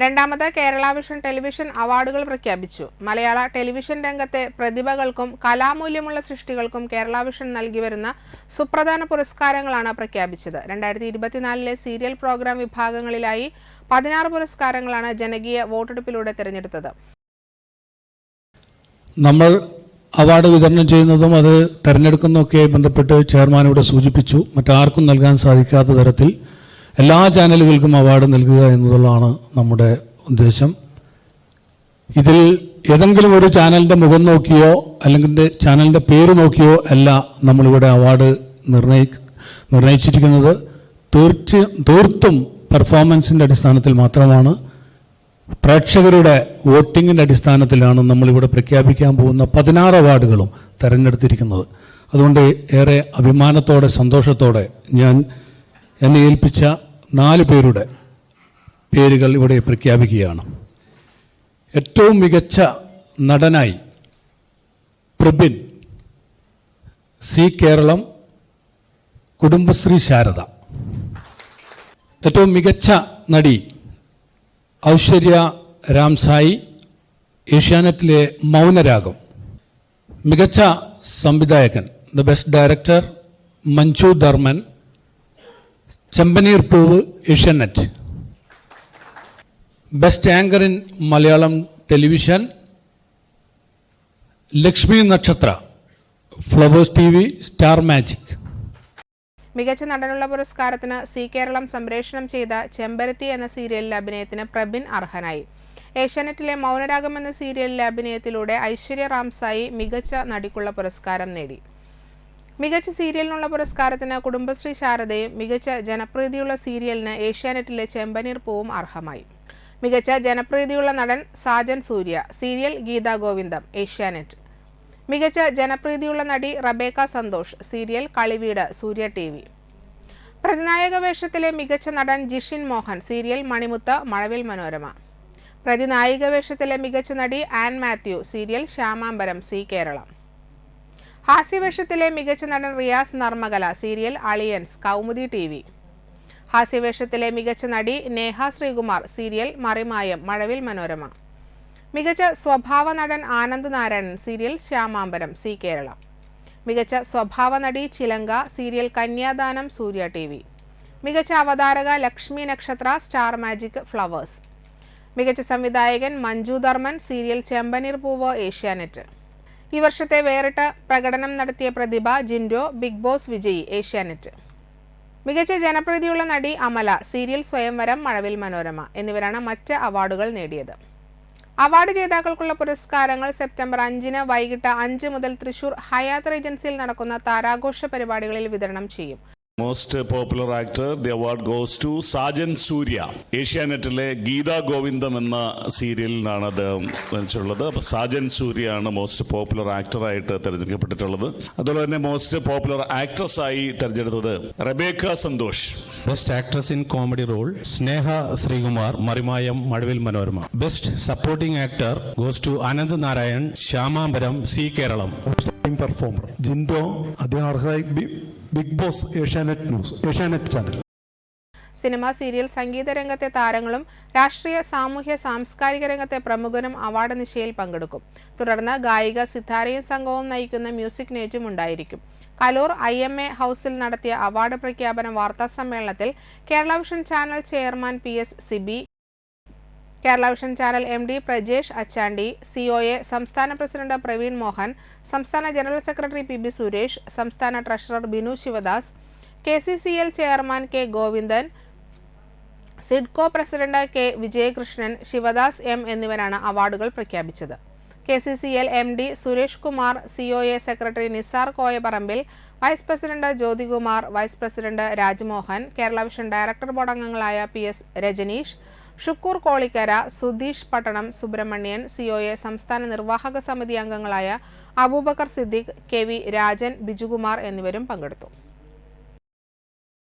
രണ്ടാമത് Kerala vision television അവാർഡുകൾ പ്രഖ്യാപിച്ചു. മലയാള ടെലിവിഷൻ രംഗത്തെ പ്രതിഭകൾക്കും കലാമൂല്യമുള്ള സൃഷ്ടികൾക്കും കേരള വിഷൻ നൽകി വരുന്ന സുപ്രധാന പുരസ്കാരങ്ങളാണ് പ്രഖ്യാപിച്ചത്. രണ്ടായിരത്തി ഇരുപത്തിനാലിലെ സീരിയൽ പ്രോഗ്രാം വിഭാഗങ്ങളിലായി പതിനാറ് പുരസ്കാരങ്ങളാണ് ജനകീയ വോട്ടെടുപ്പിലൂടെ തിരഞ്ഞെടുത്തത്. നമ്മൾ അവാർഡ് വിതരണം ചെയ്യുന്നതും അത് തെരഞ്ഞെടുക്കുന്നതൊക്കെയായി ബന്ധപ്പെട്ട് ചെയർമാൻ സൂചിപ്പിച്ചു. മറ്റാർക്കും നൽകാൻ സാധിക്കാത്ത തരത്തിൽ എല്ലാ ചാനലുകൾക്കും അവാർഡ് നൽകുക എന്നുള്ളതാണ് നമ്മുടെ ഉദ്ദേശം. ഇതിൽ ഏതെങ്കിലും ഒരു ചാനലിന്റെ മുഖം നോക്കിയോ അല്ലെങ്കിൽ ചാനലിന്റെ പേര് നോക്കിയോ അല്ല നമ്മളിവിടെ അവാർഡ് നിർണയി നിർണയിച്ചിരിക്കുന്നത്. തീർച്ച തീർത്തും പെർഫോമൻസിന്റെ അടിസ്ഥാനത്തിൽ മാത്രമാണ് പ്രേക്ഷകരുടെ വോട്ടിങ്ങിന്റെ അടിസ്ഥാനത്തിലാണ് നമ്മളിവിടെ പ്രഖ്യാപിക്കാൻ പോകുന്ന പതിനാറ് അവാർഡുകളും തെരഞ്ഞെടുത്തിരിക്കുന്നത്. അതുകൊണ്ട് ഏറെ അഭിമാനത്തോടെ സന്തോഷത്തോടെ ഞാൻ എന്നെ ഏൽപ്പിച്ച നാല് പേരുടെ പേരുകൾ ഇവിടെ പ്രഖ്യാപിക്കുകയാണ്. ഏറ്റവും മികച്ച നടനായി പ്രബിൻ സി കേരളം കുടുംബശ്രീ ശാരദ. ഏറ്റവും മികച്ച നടി ഐശ്വര്യ രാംസായി ഏഷ്യാനെറ്റിലെ മൗനരാഗം. മികച്ച സംവിധായകൻ the best director Manju Dharman Chembaneer Poovu Asianet. Best anchor in Malayalam television Lakshmi Nakshatra Flowers T V Star Magic മികച്ച നടനുള്ള പുരസ്കാരത്തിന് സി കേരളം സംപ്രേഷണം ചെയ്ത ചെമ്പരത്തി എന്ന സീരിയലിലെ അഭിനയത്തിന് പ്രബിൻ അർഹനായി. ഏഷ്യാനെറ്റിലെ മൗനരാഗം എന്ന സീരിയലിലെ അഭിനയത്തിലൂടെ ഐശ്വര്യ റാംസായി മികച്ച നടിക്കുള്ള പുരസ്കാരം നേടി. മികച്ച സീരിയലിനുള്ള പുരസ്കാരത്തിന് കുടുംബശ്രീ ശാരദയും മികച്ച ജനപ്രീതിയുള്ള സീരിയലിന് ഏഷ്യാനെറ്റിലെ ചെമ്പനീർ പൂവും അർഹമായി. മികച്ച ജനപ്രീതിയുള്ള നടൻ സാജൻ സൂര്യ സീരിയൽ ഗീതാ ഗോവിന്ദം ഏഷ്യാനെറ്റ്. മികച്ച ജനപ്രീതിയുള്ള നടി Rebecca Santhosh serial Kalivedu Surya T V. പ്രതിനായക വേഷത്തിലെ മികച്ച നടൻ ജിഷിൻ മോഹൻ സീരിയൽ മണിമുത്ത് മഴവിൽ മനോരമ. പ്രതിനായിക വേഷത്തിലെ മികച്ച നടി ആൻ മാത്യു സീരിയൽ ശ്യാമാംബരം സി കേരളം. ഹാസ്യവേഷത്തിലെ മികച്ച നടൻ Riyas Narmakala serial Aliyans Kaumudy T V. ഹാസ്യവേഷത്തിലെ മികച്ച നടി നേഹ ശ്രീകുമാർ സീരിയൽ മറിമായം മഴവിൽ മനോരമ. മികച്ച സ്വഭാവ നടൻ ആനന്ദ് നാരായണൻ സീരിയൽ ശ്യാമാംബരം സി കേരള. മികച്ച സ്വഭാവ നടി Chilanka serial Kanyadanam Surya T V. മികച്ച അവതാരക ലക്ഷ്മി നക്ഷത്ര സ്റ്റാർ മാജിക് ഫ്ലവേഴ്സ്. മികച്ച സംവിധായകൻ മഞ്ജു ധർമ്മൻ സീരിയൽ ചെമ്പനീർ പൂവ് ഏഷ്യാനെറ്റ്. ഈ വർഷത്തെ വേറിട്ട പ്രകടനം നടത്തിയ പ്രതിഭ ജിൻഡോ ബിഗ് ബോസ് വിജയി ഏഷ്യാനെറ്റ്. മികച്ച ജനപ്രീതിയുള്ള നടി അമല സീരിയൽ സ്വയംവരം മഴവിൽ മനോരമ എന്നിവരാണ് മറ്റ് അവാർഡുകൾ നേടിയത്. അവാർഡ് ജേതാക്കൾക്കുള്ള പുരസ്കാരങ്ങൾ സെപ്റ്റംബർ അഞ്ചിന് വൈകിട്ട് അഞ്ച് മുതൽ തൃശൂർ ഹയാത്ത് ഏജൻസിയിൽ നടക്കുന്ന താരാഘോഷ പരിപാടികളിൽ വിതരണം ചെയ്യും. Most popular actor the award goes to Sajan Surya ഏഷ്യാനെറ്റിലെ ഗീതാ ഗോവിന്ദം എന്ന സീരിയലിനാണ് അദ്ദേഹം വെച്ചുള്ളത് അപ്പൊ സാജൻ സൂര്യയാണ് മോസ്റ്റ് പോപ്പുലർ ആക്ടറായിട്ട് തിരഞ്ഞെടുക്കപ്പെട്ടിട്ടുള്ളത്. അതുപോലെ തന്നെ മോസ്റ്റ് പോപ്പുലർ ആക്ട്രസ് ആയി തിരഞ്ഞെടുത്തത് Rebecca Santhosh. Best actress in comedy role Sneha Sreekumar Marimayam Mazhavil Manorama. Best supporting actor goes to Ananth Narayan Shyamambaram Zee Keralam. Performer Jinto അദ്ദേഹം അർഹരായി. B- Bigg Boss Asianet news Asianet channel. Cinema serial സംഗീത രംഗത്തെ താരങ്ങളും രാഷ്ട്രീയ സാമൂഹ്യ സാംസ്കാരിക രംഗത്തെ പ്രമുഖരും award നിശയിൽ പങ്കെടുക്കും. തുടർന്ന് ഗായിക സിത്താരയും സംഘവും നയിക്കുന്ന മ്യൂസിക് നേറ്റും ഉണ്ടായിരിക്കും. കലൂർ ഐ എം എ ഹൗസിൽ നടത്തിയ അവാർഡ് പ്രഖ്യാപന വാർത്താ സമ്മേളനത്തിൽ Kerala Vision channel chairman P S Siby Kerala Vision channel M D Prajesh Achandi C O A സംസ്ഥാന പ്രസിഡന്റ് പ്രവീൺ മോഹൻ സംസ്ഥാന general secretary P B Suresh സംസ്ഥാന treasurer Binu Sivadas K C C L chairman K Govindan SIDCO president K Vijayakrishnan Sivadas M എന്നിവരാണ് അവാർഡുകൾ പ്രഖ്യാപിച്ചത്. K C C L M D Suresh Kumar C O A secretary Nisar Koyaparambil vice president Jyothikumar vice president Rajmohan Kerala Vision director board അംഗങ്ങളായ P S Rajaneesh Shukkoor Kolikkara Sudheesh Pattanam Subramanian C O A സംസ്ഥാന നിർവാഹക സമിതി അംഗങ്ങളായ Abubakar Siddique K V Rajan Bijukumar എന്നിവരും പങ്കെടുത്തു.